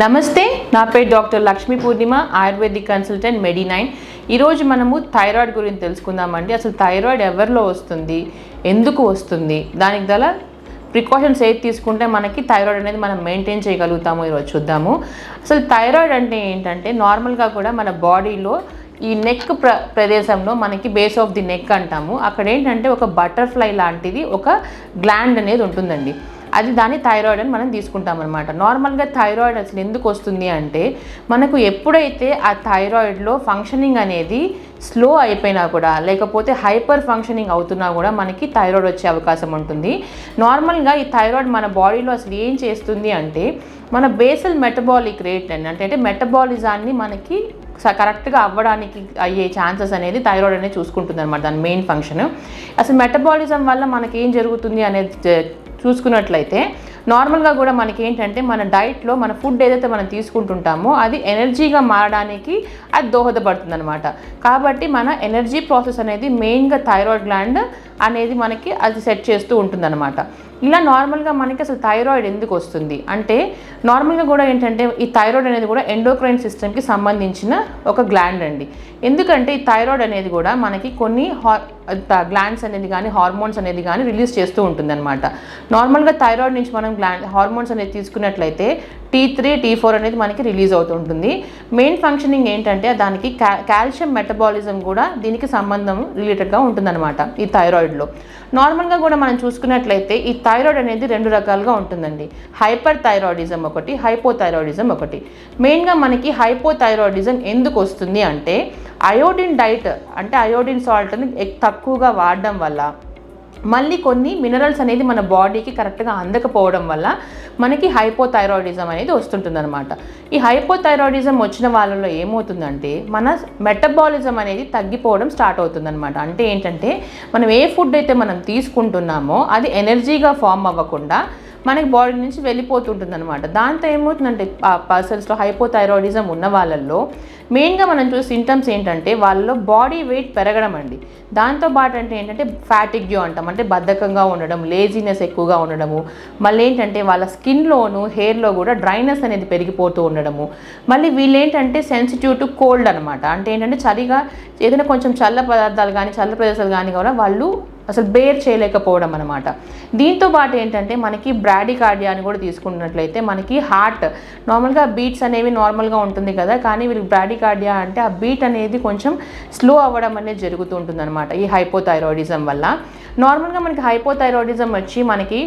నమస్తే నా పేరు doctor Lakshmi Purnima ayurvedic consultant Medinine. ఈరోజు మనము థైరాయిడ్ గురించి తెలుసుకుందామండి. అసలు థైరాయిడ్ ఎవరిలో వస్తుంది? ఎందుకు వస్తుంది? దానికి గల ప్రికాషన్స్ ఏది తీసుకుంటే మనకి థైరాయిడ్ అనేది మనం మెయింటైన్ చేయగలుగుతాము ఈరోజు చూద్దాము. అసలు థైరాయిడ్ అంటే ఏంటంటే నార్మల్గా కూడా మన బాడీలో ఈ నెక్ ప్ర ప్రదేశంలో మనకి బేస్ ఆఫ్ ది నెక్ అంటాము. అక్కడ ఏంటంటే ఒక బటర్ఫ్లై లాంటిది ఒక గ్లాండ్ అనేది ఉంటుందండి. అది దాని థైరాయిడ్ అని మనం తీసుకుంటాం అనమాట నార్మల్గా థైరాయిడ్ అసలు ఎందుకు వస్తుంది అంటే మనకు ఎప్పుడైతే ఆ థైరాయిడ్లో ఫంక్షనింగ్ అనేది స్లో అయిపోయినా కూడా లేకపోతే హైపర్ ఫంక్షనింగ్ అవుతున్నా కూడా మనకి థైరాయిడ్ వచ్చే అవకాశం ఉంటుంది. నార్మల్గా ఈ థైరాయిడ్ మన బాడీలో అసలు ఏం చేస్తుంది అంటే మన బేసల్ మెటబాలిక్ రేట్ అని అంటే అంటే మెటబాలిజాన్ని మనకి కరెక్ట్గా అవ్వడానికి అయ్యే ఛాన్సెస్ అనేది థైరాయిడ్ అనేది చూసుకుంటుంది అనమాట దాని మెయిన్ ఫంక్షన్ అసలు మెటబాలిజం వల్ల మనకి ఏం జరుగుతుంది అనేది చూసుకున్నట్లయితే నార్మల్గా కూడా మనకి ఏంటంటే మన డైట్లో మన ఫుడ్ ఏదైతే మనం తీసుకుంటుంటామో అది ఎనర్జీగా మారడానికి అది దోహదపడుతుంది అనమాట కాబట్టి మన ఎనర్జీ ప్రాసెస్ అనేది మెయిన్గా థైరాయిడ్ గ్లాండ్ అనేది మనకి అది సెట్ చేస్తూ ఉంటుందన్నమాట. ఇలా నార్మల్గా మనకి అసలు థైరాయిడ్ ఎందుకు వస్తుంది? అంటే నార్మల్గా కూడా ఏంటంటే ఈ థైరాయిడ్ అనేది కూడా ఎండోక్రైన్ సిస్టమ్కి సంబంధించిన ఒక గ్లాండ్ అండి. ఎందుకంటే ఈ థైరాయిడ్ అనేది కూడా మనకి కొన్ని హా గ్లాండ్స్ అనేది కానీ హార్మోన్స్ అనేది కానీ రిలీజ్ చేస్తూ ఉంటుంది అనమాట నార్మల్గా థైరాయిడ్ నుంచి మనం గ్లాండ్ హార్మోన్స్ అనేది తీసుకున్నట్లయితే టీ త్రీ టీ ఫోర్ అనేది మనకి రిలీజ్ అవుతుంటుంది మెయిన్ ఫంక్షనింగ్ ఏంటంటే దానికి కా కాల్షియం మెటబాలిజం కూడా దీనికి సంబంధం రిలేటెడ్గా ఉంటుందన్నమాట ఈ థైరాయిడ్లో నార్మల్గా కూడా మనం చూసుకున్నట్లయితే ఈ థైరాయిడ్ అనేది రెండు రకాలుగా ఉంటుందండి. హైపర్ థైరాయిడిజం ఒకటి హైపోథైరాయిడిజం ఒకటి. మెయిన్గా మనకి హైపోథైరాయిడిజం ఎందుకు వస్తుంది అంటే అయోడిన్ డైట్ అంటే అయోడిన్ సాల్ట్ని తక్కువగా వాడడం వల్ల మళ్ళీ కొన్ని మినరల్స్ అనేది మన బాడీకి కరెక్ట్గా అందకపోవడం వల్ల మనకి హైపోథైరాయిడిజం అనేది వస్తుంటుంది అనమాట ఈ హైపోథైరాయిడిజం వచ్చిన వాళ్ళలో ఏమవుతుందంటే మన మెటబాలిజం అనేది తగ్గిపోవడం స్టార్ట్ అవుతుందన్నమాట. అంటే ఏంటంటే మనం ఏ ఫుడ్ అయితే మనం తీసుకుంటున్నామో అది ఎనర్జీగా ఫామ్ అవ్వకుండా మనకి బాడీ నుంచి వెళ్ళిపోతుంటుంది అనమాట దాంతో ఏమవుతుందంటే ఆ పర్సన్స్లో హైపోథైరాయిడిజం ఉన్న వాళ్ళల్లో మెయిన్గా మనం చూసే సింటమ్స్ ఏంటంటే వాళ్ళలో బాడీ వెయిట్ పెరగడం అండి. దాంతో పాటు అంటే ఏంటంటే ఫ్యాటిగ్యూ అంటాం. అంటే బద్ధకంగా ఉండడం లేజినెస్ ఎక్కువగా ఉండడము. మళ్ళీ ఏంటంటే వాళ్ళ స్కిన్లోను హెయిర్లో కూడా డ్రైనెస్ అనేది పెరిగిపోతూ ఉండడము. మళ్ళీ వీళ్ళు ఏంటంటే సెన్సిటివ్ టు కోల్డ్ అనమాట అంటే ఏంటంటే చలిగా ఏదైనా కొంచెం చల్ల పదార్థాలు కానీ చల్ల ప్రదేశాలు కానీ కూడా వాళ్ళు అసలు బేర్ చేయలేకపోవడం అనమాట దీంతో పాటు ఏంటంటే మనకి బ్రాడికార్డియా అని కూడా తీసుకున్నట్లయితే మనకి హార్ట్ నార్మల్గా బీట్స్ అనేవి నార్మల్గా ఉంటుంది కదా కానీ వీళ్ళకి బ్రాడికార్డియా అంటే ఆ బీట్ అనేది కొంచెం స్లో అవ్వడం అనేది జరుగుతూ ఉంటుంది అనమాట ఈ హైపోథైరాయిడిజం వల్ల. నార్మల్గా మనకి హైపోథైరాయిడిజం వచ్చి మనకి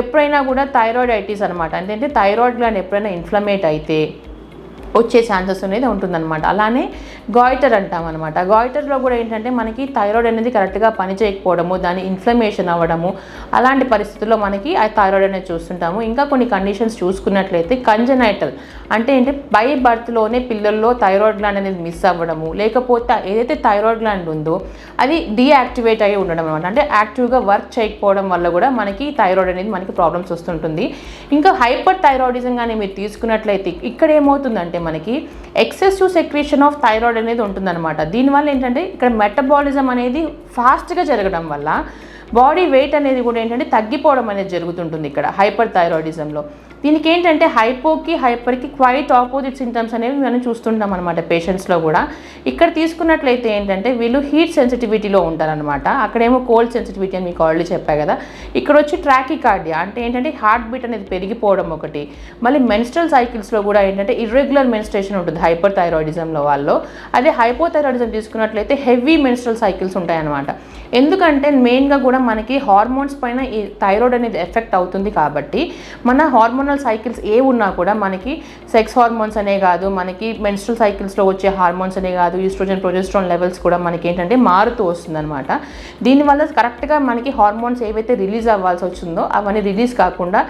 ఎప్పుడైనా కూడా థైరాయిడ్ ఐటీస్ అనమాట అంటే థైరాయిడ్ గ్లాండ్ ఎప్పుడైనా ఇన్ఫ్లమేట్ అయితే వచ్చే ఛాన్సెస్ అనేది ఉంటుందన్నమాట. అలానే గాయిటర్ అంటాం అనమాట గాయిటర్లో కూడా ఏంటంటే మనకి థైరాయిడ్ అనేది కరెక్ట్గా పని చేయకపోవడము దాని ఇన్ఫ్లమేషన్ అవ్వడము అలాంటి పరిస్థితుల్లో మనకి ఆ థైరాయిడ్ అనేది చూస్తుంటాము. ఇంకా కొన్ని కండిషన్స్ చూసుకున్నట్లయితే కంజనైటల్ అంటే ఏంటి? బై బర్త్లోనే పిల్లల్లో థైరాయిడ్ గ్లాండ్ అనేది మిస్ అవ్వడము లేకపోతే ఏదైతే థైరాయిడ్ గ్లాండ్ ఉందో అది డీయాక్టివేట్ అయ్యి ఉండడం అనమాట అంటే యాక్టివ్గా వర్క్ చేయకపోవడం వల్ల కూడా మనకి థైరాయిడ్ అనేది మనకి ప్రాబ్లమ్స్ వస్తుంటుంది. ఇంకా హైపర్ థైరాయిడిజం కానీ మీరు తీసుకున్నట్లయితే ఇక్కడ ఏమవుతుందంటే మనకి ఎక్సెసివ్ సెక్రేషన్ ఆఫ్ థైరాయిడ్ అనేది ఉంటుందన్నమాట. దీనివల్ల ఏంటంటే ఇక్కడ మెటబాలిజం అనేది ఫాస్ట్గా జరగడం వల్ల బాడీ వెయిట్ అనేది కూడా ఏంటంటే తగ్గిపోవడం అనేది జరుగుతుంటుంది ఇక్కడ హైపర్ థైరాయిడిజంలో దీనికి ఏంటంటే హైపోకి హైపర్కి క్వైట్ ఆపోజిట్ సింటమ్స్ అనేవి మనం చూస్తుంటాం అనమాట పేషెంట్స్లో కూడా. ఇక్కడ తీసుకున్నట్లయితే ఏంటంటే వీళ్ళు హీట్ సెన్సిటివిటీలో ఉంటారనమాట అక్కడేమో కోల్డ్ సెన్సిటివిటీ అని మీకు ఆల్రెడీ చెప్పా కదా. ఇక్కడ వచ్చి ట్రాకికార్డియా అంటే ఏంటంటే హార్ట్ బీట్ అనేది పెరిగిపోవడం ఒకటి. మళ్ళీ మెన్స్ట్రల్ సైకిల్స్లో కూడా ఏంటంటే ఇర్రెగ్యులర్ మెన్స్ట్రేషన్ ఉంటుంది హైపర్ థైరాయిడిజంలో వాళ్ళు. అదే హైపోథైరాయిడిజం తీసుకున్నట్లయితే హెవీ మెన్స్ట్రల్ సైకిల్స్ ఉంటాయన్నమాట. ఎందుకంటే మెయిన్గా కూడా మనకి హార్మోన్స్ పైన ఈ థైరాయిడ్ అనేది ఎఫెక్ట్ అవుతుంది కాబట్టి మన హార్మోనల్ సైకిల్స్ ఏ ఉన్నా కూడా మనకి సెక్స్ హార్మోన్స్ అనే కాదు మనకి మెన్స్ట్రల్ సైకిల్స్లో వచ్చే హార్మోన్స్ అనే కాదు ఈస్ట్రోజన్ ప్రొజెస్ట్రాన్ లెవెల్స్ కూడా మనకి ఏంటంటే మారుతూ వస్తుందన్నమాట. దీనివల్ల కరెక్ట్గా మనకి హార్మోన్స్ ఏవైతే రిలీజ్ అవ్వాల్సి వచ్చిందో అవన్నీ రిలీజ్ కాకుండా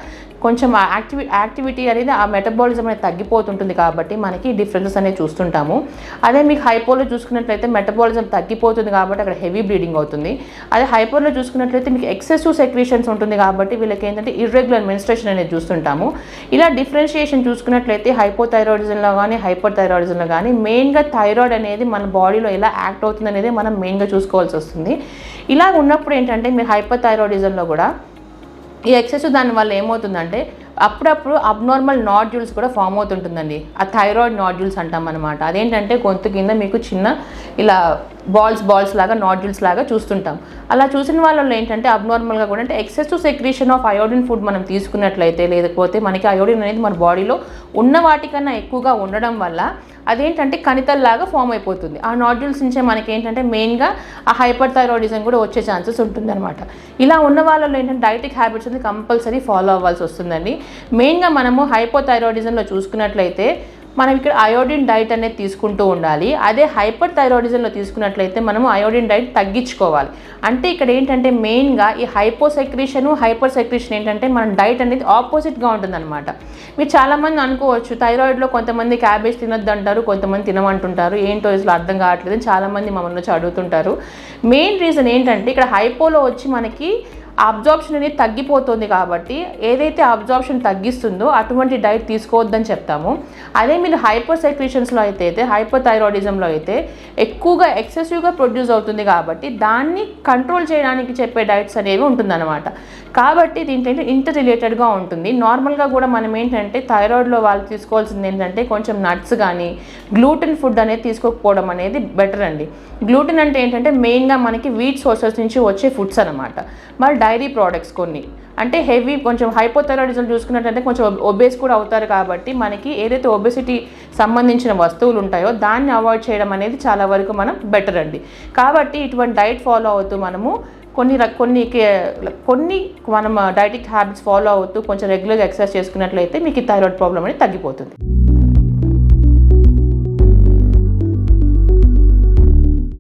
కొంచెం ఆ యాక్టివి యాక్టివిటీ అనేది ఆ మెటబాలిజం అనేది తగ్గిపోతుంటుంది కాబట్టి మనకి డిఫరెన్సెస్ అనేవి చూస్తుంటాము. అదే మీకు హైపోలో చూసుకున్నట్లయితే మెటబాలిజం తగ్గిపోతుంది కాబట్టి అక్కడ హెవీ బ్లీడింగ్ అవుతుంది. అదే హైపోలో చూసుకున్నట్లయితే మీకు ఎక్సెసివ్ సెక్రేషన్స్ ఉంటుంది కాబట్టి వీళ్ళకి ఏంటంటే ఇర్రెగ్యులర్ మెన్స్ట్రేషన్ అనేది చూస్తుంటాము. ఇలా డిఫరెన్షియేషన్ చూసుకున్నట్లయితే హైపోథైరాయిడిజంలో కానీ హైపర్ థైరాయిడిజంలో కానీ మెయిన్గా థైరాయిడ్ అనేది మన బాడీలో ఎలా యాక్ట్ అవుతుంది అనేది మనం మెయిన్గా చూసుకోవాల్సి వస్తుంది. ఇలా ఉన్నప్పుడు ఏంటంటే మీరు హైపర్ థైరాయిడిజంలో కూడా ఈ ఎక్సెస్ దాని వల్ల ఏమవుతుందంటే అప్పుడప్పుడు అబ్నార్మల్ నాడ్యూల్స్ కూడా ఫామ్ అవుతుంటుందండి. ఆ థైరాయిడ్ నాడ్యూల్స్ అంటాం అనమాట అదేంటంటే గొంతు కింద మీకు చిన్న ఇలా బాల్స్ బాల్స్ లాగా నాడ్యూల్స్ లాగా చూస్తుంటాం. అలా చూసిన వాళ్ళలో ఏంటంటే అబ్నార్మల్గా కూడా అంటే excessive secretion of iodine food మనం తీసుకున్నట్లయితే లేకపోతే మనకి అయోడిన్ అనేది మన బాడీలో ఉన్న వాటికన్నా ఎక్కువగా ఉండడం వల్ల అదేంటంటే కణితల్లాగా ఫామ్ అయిపోతుంది. ఆ నాడ్యూల్స్ నుంచే మనకి ఏంటంటే మెయిన్గా ఆ హైపర్ థైరాయిడిజం కూడా వచ్చే ఛాన్సెస్ ఉంటుందన్నమాట. ఇలా ఉన్న వాళ్ళలో ఏంటంటే డైటిక్ హ్యాబిట్స్ అనేది కంపల్సరీ ఫాలో అవ్వాల్సి వస్తుందండి. మెయిన్గా మనము హైపోథైరాయిడిజంలో చూసుకున్నట్లయితే మనం ఇక్కడ అయోడిన్ డైట్ అనేది తీసుకుంటూ ఉండాలి. అదే హైపర్ థైరాయిడిజంలో తీసుకున్నట్లయితే మనము అయోడిన్ డైట్ తగ్గించుకోవాలి. అంటే ఇక్కడ ఏంటంటే మెయిన్గా ఈ హైపోసెక్రీషను హైపర్ సెక్రీషన్ ఏంటంటే మన డైట్ అనేది ఆపోజిట్గా ఉంటుందన్నమాట. మీరు చాలామంది అనుకోవచ్చు థైరాయిడ్లో కొంతమంది క్యాబేజ్ తినొద్దు అంటారు కొంతమంది తినమంటుంటారు. ఏంటో అసలు అర్థం కావట్లేదు చాలామంది మమ్మల్ని వచ్చి అడుగుతుంటారు మెయిన్ రీజన్ ఏంటంటే ఇక్కడ హైపోలో వచ్చి మనకి అబ్జార్ప్షన్ అనేది తగ్గిపోతుంది కాబట్టి ఏదైతే అబ్జార్ప్షన్ తగ్గిస్తుందో అటువంటి డైట్ తీసుకోవద్దని చెప్తాము. అదే మీరు హైపర్ సెక్రేషన్స్లో అయితే అయితే హైపర్ థైరాయిడిజంలో అయితే ఎక్కువగా ఎక్సెసివ్గా ప్రొడ్యూస్ అవుతుంది కాబట్టి దాన్ని కంట్రోల్ చేయడానికి చెప్పే డైట్స్ అనేవి ఉంటుందన్నమాట. కాబట్టి దీంట్లో ఇంటర్ రిలేటెడ్గా ఉంటుంది. నార్మల్గా కూడా మనం ఏంటంటే థైరాయిడ్లో వాళ్ళు తీసుకోవాల్సింది ఏంటంటే కొంచెం నట్స్ కానీ గ్లూటెన్ ఫుడ్ అనేది తీసుకోకపోవడం అనేది బెటర్ అండి. గ్లూటెన్ అంటే ఏంటంటే మెయిన్గా మనకి వీట్ సోర్సెస్ నుంచి వచ్చే ఫుడ్స్ అనమాట మరి డైరీ ప్రోడక్ట్స్ కొన్ని. అంటే హెవీ కొంచెం హైపోథైరాయిడిజం చూసుకున్నట్టయితే కొంచెం ఒబేస్ కూడా అవుతారు కాబట్టి మనకి ఏదైతే ఒబెసిటీ సంబంధించిన వస్తువులు ఉంటాయో దాన్ని అవాయిడ్ చేయడం అనేది చాలా వరకు మనం బెటర్ అండి. కాబట్టి ఇటువంటి డైట్ ఫాలో అవుతూ మనము కొన్ని కొన్ని కే- కొన్ని మనం డైటిక్ హ్యాబిట్స్ ఫాలో అవుతూ కొంచెం రెగ్యులర్గా ఎక్సర్సైజ్ చేసుకున్నట్లయితే మీకు థైరాయిడ్ ప్రాబ్లం అనేది తగ్గిపోతుంది.